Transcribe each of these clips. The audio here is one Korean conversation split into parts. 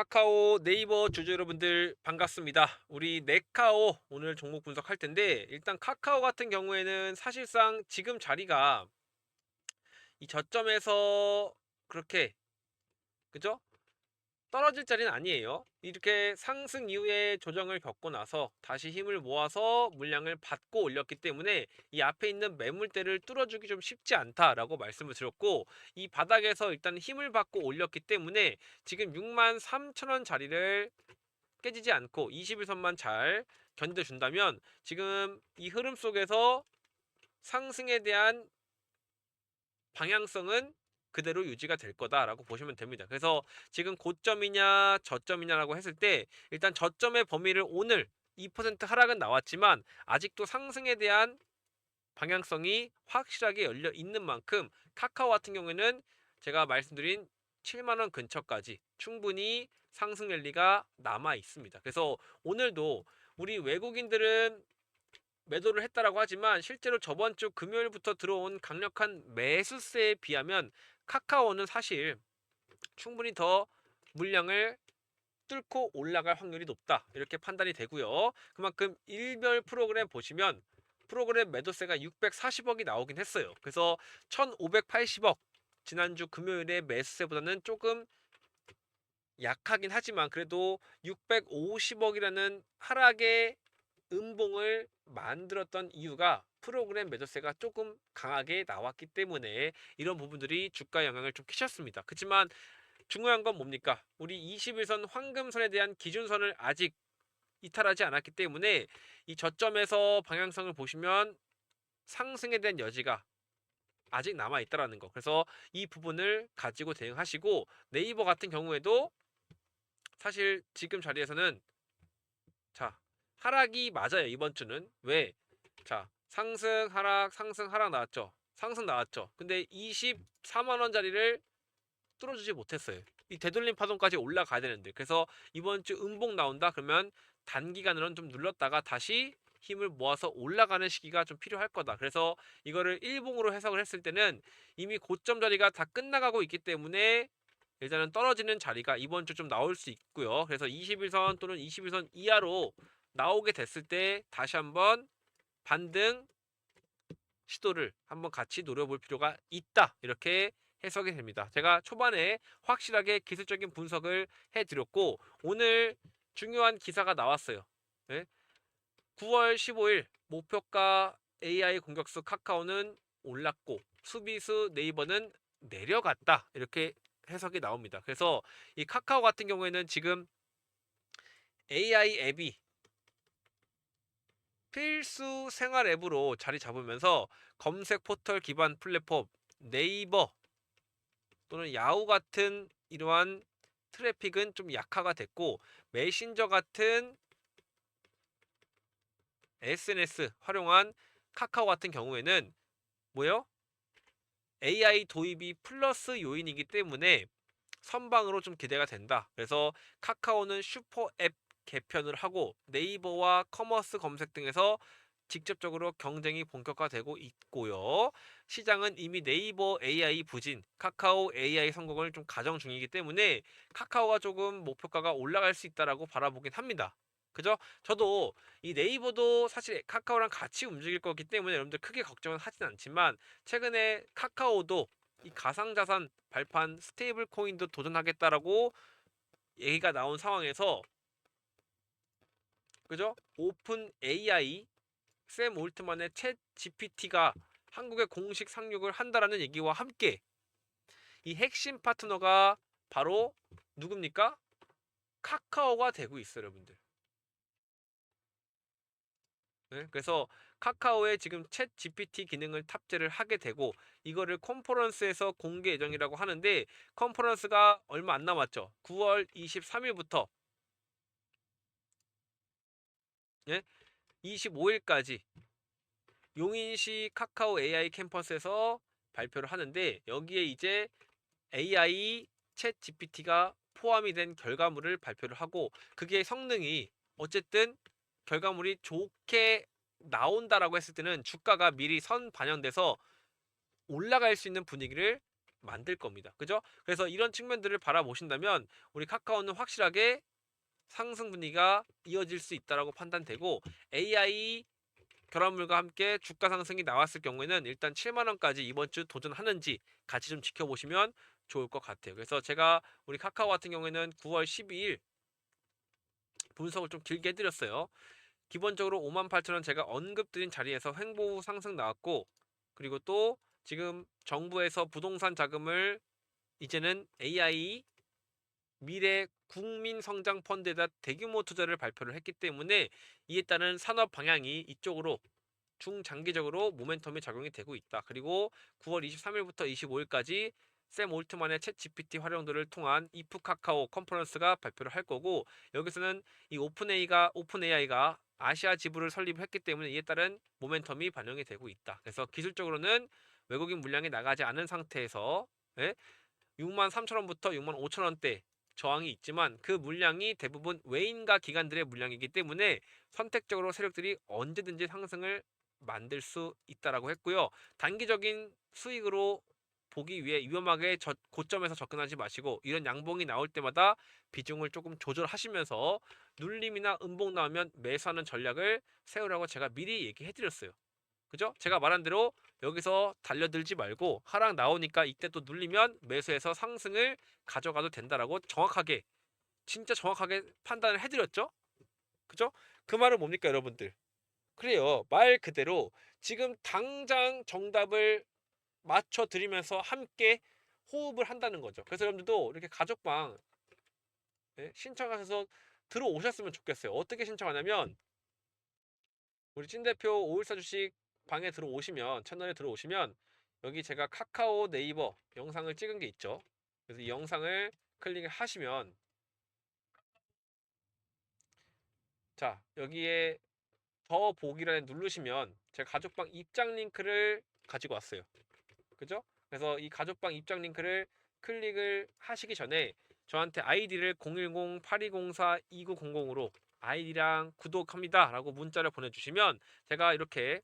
카카오 네이버 주주 여러분들 반갑습니다. 우리 네카오 오늘 종목 분석할 텐데 일단 카카오 같은 경우에는 사실상 지금 자리가 이 저점에서 그렇게 그죠? 떨어질 자리는 아니에요. 이렇게 상승 이후에 조정을 겪고 나서 다시 힘을 모아서 물량을 받고 올렸기 때문에 이 앞에 있는 매물대를 뚫어주기 좀 쉽지 않다라고 말씀을 드렸고 이 바닥에서 일단 힘을 받고 올렸기 때문에 지금 6만 3천 원 자리를 깨지지 않고 21선만 잘 견뎌준다면 지금 이 흐름 속에서 상승에 대한 방향성은 그대로 유지가 될 거다라고 보시면 됩니다. 그래서 지금 고점이냐 저점이냐라고 했을 때 일단 저점의 범위를 오늘 2% 하락은 나왔지만 아직도 상승에 대한 방향성이 확실하게 열려 있는 만큼 카카오 같은 경우에는 제가 말씀드린 7만 원 근처까지 충분히 상승 랠리가 남아 있습니다. 그래서 오늘도 우리 외국인들은 매도를 했다라고 하지만 실제로 저번 주 금요일부터 들어온 강력한 매수세에 비하면 카카오는 사실 충분히 더 물량을 뚫고 올라갈 확률이 높다 이렇게 판단이 되고요. 그만큼 일별 프로그램 보시면 프로그램 매도세가 640억이 나오긴 했어요. 그래서 1580억 지난주 금요일에 매수세보다는 조금 약하긴 하지만 그래도 650억이라는 하락의 음봉을 만들었던 이유가 프로그램 매도세가 조금 강하게 나왔기 때문에 이런 부분들이 주가 영향을 좀 끼쳤습니다. 그렇지만 중요한 건 뭡니까? 우리 21선 황금선에 대한 기준선을 아직 이탈하지 않았기 때문에 이 저점에서 방향성을 보시면 상승에 대한 여지가 아직 남아 있다라는 거. 그래서 이 부분을 가지고 대응하시고 네이버 같은 경우에도 사실 지금 자리에서는 자 하락이 맞아요 이번 주는 왜? 자 상승 하락 상승 하락 나왔죠? 상승 나왔죠? 근데 24만 원짜리를 뚫어주지 못했어요. 이 되돌림 파동까지 올라가야 되는데. 그래서 이번 주 음봉 나온다? 그러면 단기간으로는 좀 눌렀다가 다시 힘을 모아서 올라가는 시기가 좀 필요할 거다. 그래서 이거를 일봉으로 해석을 했을 때는 이미 고점 자리가 다 끝나가고 있기 때문에 일단은 떨어지는 자리가 이번 주 좀 나올 수 있고요. 그래서 21선 또는 21선 이하로 나오게 됐을 때 다시 한번 반등 시도를 한번 같이 노려볼 필요가 있다. 이렇게 해석이 됩니다. 제가 초반에 확실하게 기술적인 분석을 해드렸고 오늘 중요한 기사가 나왔어요. 네? 9월 15일 목표가 AI 공격수 카카오는 올랐고 수비수 네이버는 내려갔다. 이렇게 해석이 나옵니다. 그래서 이 카카오 같은 경우에는 지금 AI 앱이 필수 생활 앱으로 자리 잡으면서 검색 포털 기반 플랫폼 네이버 또는 야후 같은 이러한 트래픽은 좀 약화가 됐고 메신저 같은 SNS 활용한 카카오 같은 경우에는 뭐요? AI 도입이 플러스 요인이기 때문에 선방으로 좀 기대가 된다. 그래서 카카오는 슈퍼 앱 개편을 하고 네이버와 커머스 검색 등에서 직접적으로 경쟁이 본격화되고 있고요. 시장은 이미 네이버 AI 부진, 카카오 AI 성공을 좀 가정 중이기 때문에 카카오가 조금 목표가가 올라갈 수 있다라고 바라보긴 합니다. 그죠? 저도 이 네이버도 사실 카카오랑 같이 움직일 거기 때문에 여러분들 크게 걱정은 하진 않지만 최근에 카카오도 이 가상자산 발판 스테이블 코인도 도전하겠다라고 얘기가 나온 상황에서 그죠? 오픈 AI 샘 올트만의 챗 GPT가 한국에 공식 상륙을 한다라는 얘기와 함께 이 핵심 파트너가 바로 누굽니까? 카카오가 되고 있어요, 여러분들. 네? 그래서 카카오에 지금 챗 GPT 기능을 탑재를 하게 되고 이거를 컨퍼런스에서 공개 예정이라고 하는데 컨퍼런스가 얼마 안 남았죠. 9월 23일부터 예? 25일까지 용인시 카카오 AI 캠퍼스에서 발표를 하는데 여기에 이제 AI 챗 GPT가 포함이 된 결과물을 발표를 하고 그게 성능이 어쨌든 결과물이 좋게 나온다라고 했을 때는 주가가 미리 선 반영돼서 올라갈 수 있는 분위기를 만들 겁니다. 그죠? 그래서 이런 측면들을 바라보신다면 우리 카카오는 확실하게 상승 분위기가 이어질 수 있다라고 판단되고 AI 결합물과 함께 주가 상승이 나왔을 경우에는 일단 7만 원까지 이번 주 도전하는지 같이 좀 지켜보시면 좋을 것 같아요. 그래서 제가 우리 카카오 같은 경우에는 9월 12일 분석을 좀 길게 해드렸어요. 기본적으로 5만 8천 원 제가 언급드린 자리에서 횡보 상승 나왔고 그리고 또 지금 정부에서 부동산 자금을 이제는 AI 미래 국민 성장 펀드에다 대규모 투자를 발표를 했기 때문에 이에 따른 산업 방향이 이쪽으로 중장기적으로 모멘텀이 작용이 되고 있다. 그리고 9월 23일부터 25일까지 샘 올트만의 챗 GPT 활용도를 통한 이프 카카오 컨퍼런스가 발표를 할 거고 여기서는 이 오픈 AI가 오픈 AI가 아시아 지부를 설립했기 때문에 이에 따른 모멘텀이 반영이 되고 있다. 그래서 기술적으로는 외국인 물량이 나가지 않은 상태에서 예? 6만 3천 원부터 6만 5천 원대 저항이 있지만 그 물량이 대부분 외인과 기관들의 물량이기 때문에 선택적으로 세력들이 언제든지 상승을 만들 수 있다라고 했고요. 단기적인 수익으로 보기 위해 위험하게 저, 고점에서 접근하지 마시고 이런 양봉이 나올 때마다 비중을 조금 조절하시면서 눌림이나 음봉 나오면 매수하는 전략을 세우라고 제가 미리 얘기해 드렸어요. 그죠? 제가 말한 대로 여기서 달려들지 말고 하락 나오니까 이때 또 눌리면 매수해서 상승을 가져가도 된다라고 정확하게 진짜 정확하게 판단을 해드렸죠? 그죠? 그 말은 뭡니까 여러분들? 그래요. 말 그대로 지금 당장 정답을 맞춰 드리면서 함께 호흡을 한다는 거죠. 그래서 여러분들도 이렇게 가족방 예, 신청하셔서 들어오셨으면 좋겠어요. 어떻게 신청하냐면 우리 찐 대표 오일사 주식 방에 들어오시면 채널에 들어오시면 여기 제가 카카오 네이버 영상을 찍은 게 있죠. 그래서 이 영상을 클릭을 하시면 자 여기에 더 보기란에 누르시면 제가 가족방 입장 링크를 가지고 왔어요. 그죠? 그래서 이 가족방 입장 링크를 클릭을 하시기 전에 저한테 아이디를 010-8204-2900으로 아이디랑 구독합니다 라고 문자를 보내주시면 제가 이렇게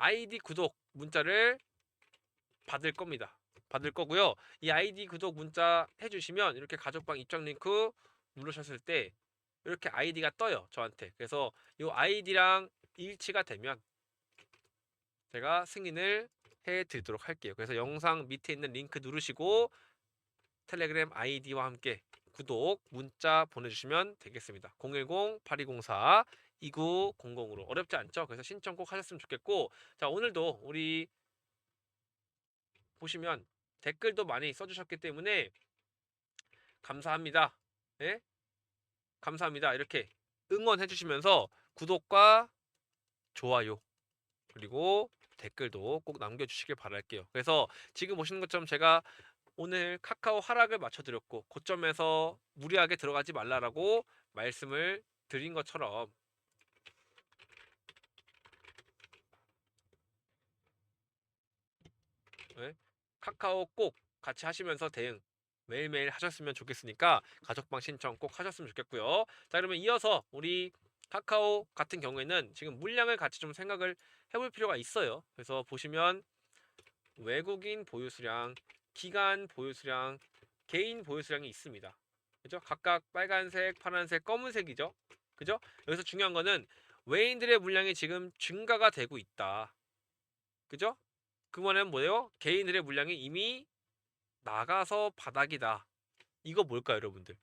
아이디 구독 문자를 받을 겁니다. 받을 거고요. 이 아이디 구독 문자 해주시면 이렇게 가족방 입장 링크 누르셨을 때 이렇게 아이디가 떠요. 저한테. 그래서 이 아이디랑 일치가 되면 제가 승인을 해드리도록 할게요. 그래서 영상 밑에 있는 링크 누르시고 텔레그램 아이디와 함께 구독 문자 보내주시면 되겠습니다. 010-8204 2900으로 어렵지 않죠? 그래서 신청 꼭 하셨으면 좋겠고 자 오늘도 우리 보시면 댓글도 많이 써주셨기 때문에 감사합니다. 예? 감사합니다. 이렇게 응원해 주시면서 구독과 좋아요 그리고 댓글도 꼭 남겨주시길 바랄게요. 그래서 지금 보시는 것처럼 제가 오늘 카카오 하락을 맞춰드렸고 고점에서 무리하게 들어가지 말라라고 말씀을 드린 것처럼 네? 카카오 꼭 같이 하시면서 대응 매일매일 하셨으면 좋겠으니까 가족방 신청 꼭 하셨으면 좋겠고요. 자 그러면 이어서 우리 카카오 같은 경우에는 지금 물량을 같이 좀 생각을 해볼 필요가 있어요. 그래서 보시면 외국인 보유 수량, 기간 보유 수량, 개인 보유 수량이 있습니다. 그죠? 각각 빨간색, 파란색, 검은색이죠. 그죠? 여기서 중요한 거는 외인들의 물량이 지금 증가가 되고 있다. 그죠? 그거는 뭐예요? 개인들의 물량이 이미 나가서 바닥이다. 이거 뭘까요, 여러분들?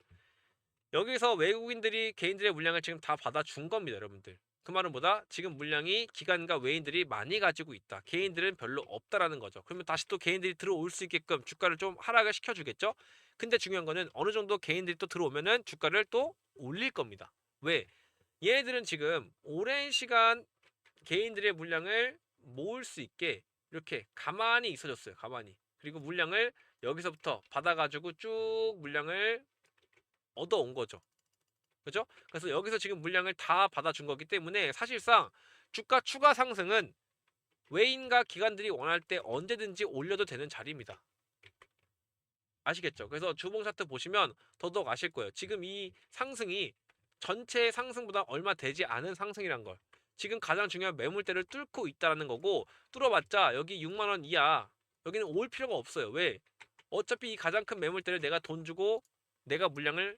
여기서 외국인들이 개인들의 물량을 지금 다 받아준 겁니다, 여러분들. 그 말은 뭐다? 지금 물량이 기관과 외인들이 많이 가지고 있다. 개인들은 별로 없다라는 거죠. 그러면 다시 또 개인들이 들어올 수 있게끔 주가를 좀 하락을 시켜주겠죠? 근데 중요한 거는 어느 정도 개인들이 또 들어오면은 주가를 또 올릴 겁니다. 왜? 얘네들은 지금 오랜 시간 개인들의 물량을 모을 수 있게 이렇게 가만히 있어줬어요. 가만히. 그리고 물량을 여기서부터 받아가지고 쭉 물량을 얻어온 거죠. 그죠? 그래서 여기서 지금 물량을 다 받아준 거기 때문에 사실상 주가 추가 상승은 외인과 기관들이 원할 때 언제든지 올려도 되는 자리입니다. 아시겠죠? 그래서 주봉 차트 보시면 더더욱 아실 거예요. 지금 이 상승이 전체 상승보다 얼마 되지 않은 상승이란 걸. 지금 가장 중요한 매물대를 뚫고 있다라는 거고 뚫어봤자 여기 6만 원 이하 여기는 올 필요가 없어요. 왜? 어차피 이 가장 큰 매물대를 내가 돈 주고 내가 물량을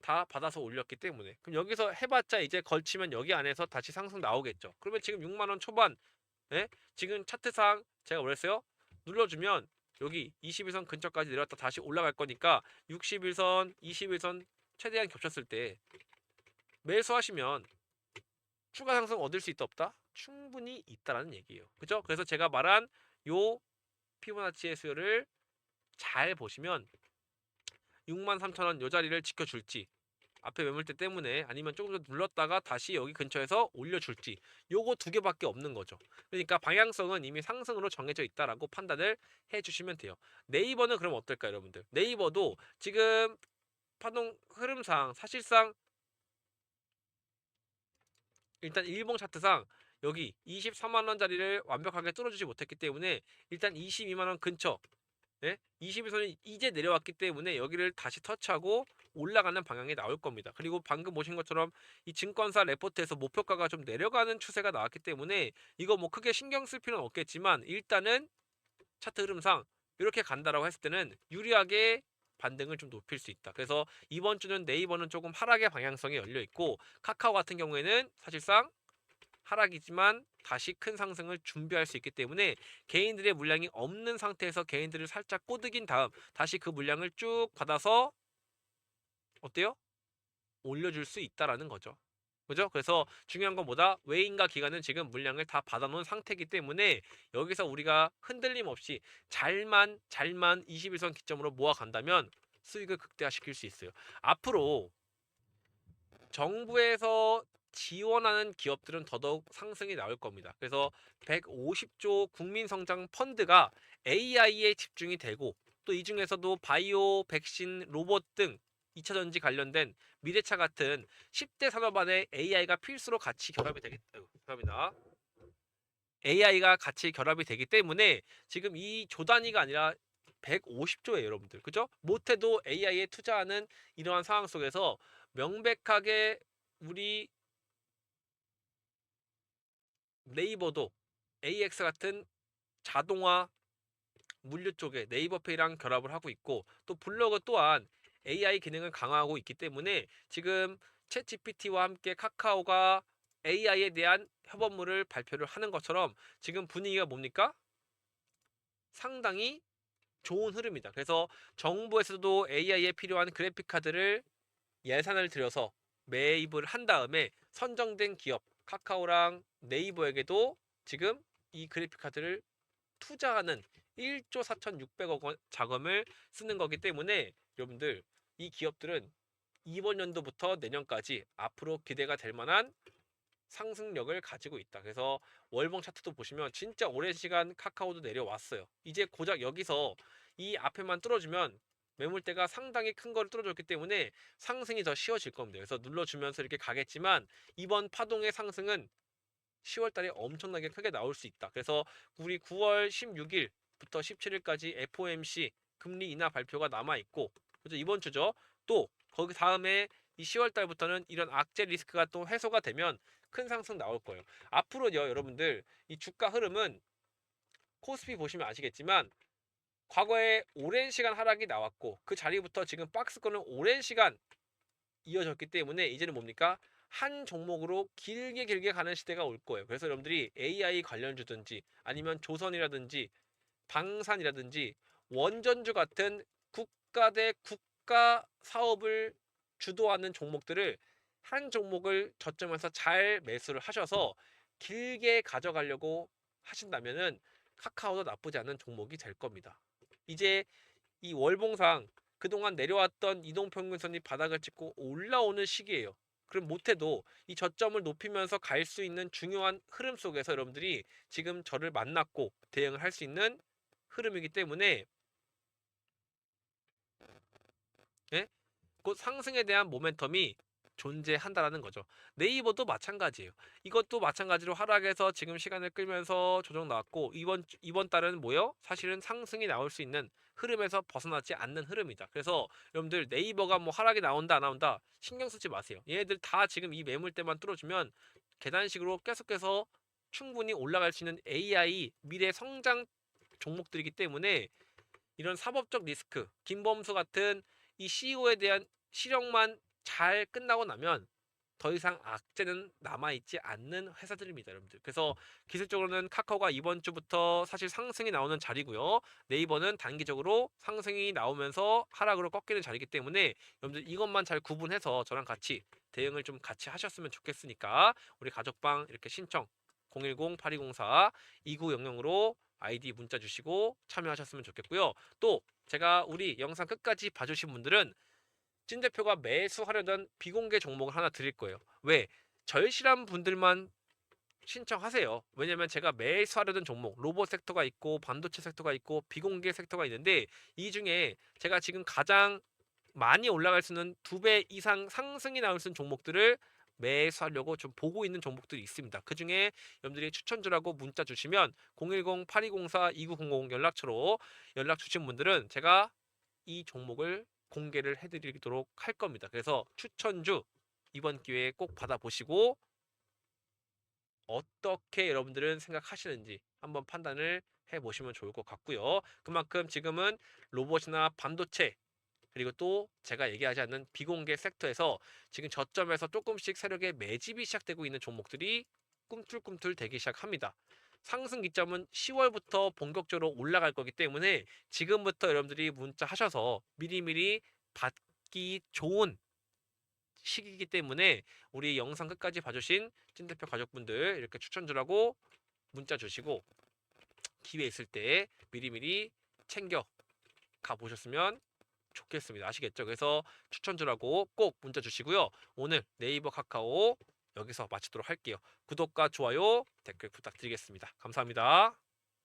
다 받아서 올렸기 때문에 그럼 여기서 해봤자 이제 걸치면 여기 안에서 다시 상승 나오겠죠. 그러면 지금 6만 원 초반, 예? 지금 차트상 제가 뭐랬어요? 눌러주면 여기 21선 근처까지 내려왔다 다시 올라갈 거니까 61선, 21선 최대한 겹쳤을 때 매수하시면 추가 상승 얻을 수 있다 없다? 충분히 있다라는 얘기예요. 그죠? 그래서 제가 말한 요 피보나치의 수요를 잘 보시면 63,000원 요 자리를 지켜줄지 앞에 매물대 때문에 아니면 조금 더 눌렀다가 다시 여기 근처에서 올려줄지 요거 두 개밖에 없는 거죠. 그러니까 방향성은 이미 상승으로 정해져 있다라고 판단을 해주시면 돼요. 네이버는 그럼 어떨까요, 여러분들? 네이버도 지금 파동 흐름상 사실상 일단 일봉 차트상 여기 24만 원짜리를 완벽하게 뚫어주지 못했기 때문에 일단 22만 원 근처 예? 22선이 이제 내려왔기 때문에 여기를 다시 터치하고 올라가는 방향이 나올 겁니다. 그리고 방금 보신 것처럼 이 증권사 레포트에서 목표가가 좀 내려가는 추세가 나왔기 때문에 이거 뭐 크게 신경 쓸 필요는 없겠지만 일단은 차트 흐름상 이렇게 간다라고 했을 때는 유리하게 반등을 좀 높일 수 있다. 그래서 이번 주는 네이버는 조금 하락의 방향성이 열려 있고 카카오 같은 경우에는 사실상 하락이지만 다시 큰 상승을 준비할 수 있기 때문에 개인들의 물량이 없는 상태에서 개인들을 살짝 꼬드긴 다음 다시 그 물량을 쭉 받아서 어때요? 올려줄 수 있다라는 거죠. 그죠? 그래서 중요한 건 뭐다? 외인과 기관은 지금 물량을 다 받아놓은 상태이기 때문에 여기서 우리가 흔들림 없이 잘만 잘만 21선 기점으로 모아간다면 수익을 극대화시킬 수 있어요. 앞으로 정부에서 지원하는 기업들은 더더욱 상승이 나올 겁니다. 그래서 150조 국민성장 펀드가 AI에 집중이 되고 또 이 중에서도 바이오, 백신, 로봇 등 2차 전지 관련된 미래차 같은 10대 산업 안에 AI가 필수로 같이 결합이 되겠다. 감사합니다. AI가 같이 결합이 되기 때문에 지금 이 조 단위가 아니라 150조예요, 여러분들. 그죠? 못해도 AI에 투자하는 이러한 상황 속에서 명백하게 우리 네이버도 AX 같은 자동화 물류 쪽에 네이버페이랑 결합을 하고 있고 또 블로그 또한 AI 기능을 강화하고 있기 때문에 지금 챗 GPT와 함께 카카오가 AI에 대한 협업물을 발표를 하는 것처럼 지금 분위기가 뭡니까? 상당히 좋은 흐름이다. 그래서 정부에서도 AI에 필요한 그래픽 카드를 예산을 들여서 매입을 한 다음에 선정된 기업 카카오랑 네이버에게도 지금 이 그래픽 카드를 투자하는 1조 4,600억 원 자금을 쓰는 거기 때문에 여러분들 이 기업들은 이번 연도부터 내년까지 앞으로 기대가 될 만한 상승력을 가지고 있다. 그래서 월봉 차트도 보시면 진짜 오랜 시간 카카오도 내려왔어요. 이제 고작 여기서 이 앞에만 뚫어주면 매물대가 상당히 큰 거를 뚫어줬기 때문에 상승이 더 쉬워질 겁니다. 그래서 눌러주면서 이렇게 가겠지만 이번 파동의 상승은 10월 달에 엄청나게 크게 나올 수 있다. 그래서 우리 9월 16일부터 17일까지 FOMC 금리 인하 발표가 남아 있고 그죠? 이번 주죠. 또 거기 다음에 이 10월 달부터는 이런 악재 리스크가 또 해소가 되면 큰 상승 나올 거예요. 앞으로요, 여러분들 이 주가 흐름은 코스피 보시면 아시겠지만 과거에 오랜 시간 하락이 나왔고 그 자리부터 지금 박스권은 오랜 시간 이어졌기 때문에 이제는 뭡니까? 한 종목으로 길게 길게 가는 시대가 올 거예요. 그래서 여러분들이 AI 관련주든지 아니면 조선이라든지 방산이라든지 원전주 같은 국가 대 국가 사업을 주도하는 종목들을 한 종목을 저점에서 잘 매수를 하셔서 길게 가져가려고 하신다면은 카카오도 나쁘지 않은 종목이 될 겁니다. 이제 이 월봉상 그동안 내려왔던 이동평균선이 바닥을 찍고 올라오는 시기예요. 그럼 못해도 이 저점을 높이면서 갈 수 있는 중요한 흐름 속에서 여러분들이 지금 저를 만났고 대응을 할 수 있는 흐름이기 때문에 예? 곧 상승에 대한 모멘텀이 존재한다라는 거죠. 네이버도 마찬가지예요. 이것도 마찬가지로 하락해서 지금 시간을 끌면서 조정 나왔고 이번 주- 이번 달은 뭐요? 사실은 상승이 나올 수 있는 흐름에서 벗어나지 않는 흐름이다. 그래서 여러분들 네이버가 뭐 하락이 나온다 안 나온다 신경 쓰지 마세요. 얘네들 다 지금 이 매물대만 뚫어주면 계단식으로 계속해서 충분히 올라갈 수 있는 AI 미래 성장 종목들이기 때문에 이런 사법적 리스크, 김범수 같은 이 CEO에 대한 실형만 잘 끝나고 나면 더 이상 악재는 남아있지 않는 회사들입니다, 여러분들. 그래서 기술적으로는 카카오가 이번 주부터 사실 상승이 나오는 자리고요. 네이버는 단기적으로 상승이 나오면서 하락으로 꺾이는 자리이기 때문에 여러분들 이것만 잘 구분해서 저랑 같이 대응을 좀 같이 하셨으면 좋겠으니까 우리 가족방 이렇게 신청 010-8204-2900으로 아이디 문자 주시고 참여하셨으면 좋겠고요. 또 제가 우리 영상 끝까지 봐주신 분들은 찐 대표가 매수하려던 비공개 종목을 하나 드릴 거예요. 왜? 절실한 분들만 신청하세요. 왜냐면 제가 매수하려던 종목, 로봇 섹터가 있고 반도체 섹터가 있고 비공개 섹터가 있는데 이 중에 제가 지금 가장 많이 올라갈 수 있는 두 배 이상 상승이 나올 수 있는 종목들을 매수하려고 좀 보고 있는 종목들이 있습니다. 그 중에 여러분들이 추천주라고 문자 주시면 010-8204-2900 연락처로 연락 주신 분들은 제가 이 종목을 공개를 해드리도록 할 겁니다. 그래서 추천주 이번 기회에 꼭 받아보시고 어떻게 여러분들은 생각하시는지 한번 판단을 해보시면 좋을 것 같고요. 그만큼 지금은 로봇이나 반도체 그리고 또 제가 얘기하지 않는 비공개 섹터에서 지금 저점에서 조금씩 세력의 매집이 시작되고 있는 종목들이 꿈틀꿈틀 되기 시작합니다. 상승 기점은 10월부터 본격적으로 올라갈 거기 때문에 지금부터 여러분들이 문자 하셔서 미리미리 받기 좋은 시기이기 때문에 우리 영상 끝까지 봐주신 찐대표 가족분들 이렇게 추천 주라고 문자 주시고 기회 있을 때 미리미리 챙겨 가보셨으면 좋겠습니다. 아시겠죠? 그래서 추천주라고 꼭 문자 주시고요. 오늘 네이버 카카오 여기서 마치도록 할게요. 구독과 좋아요, 댓글 부탁드리겠습니다. 감사합니다.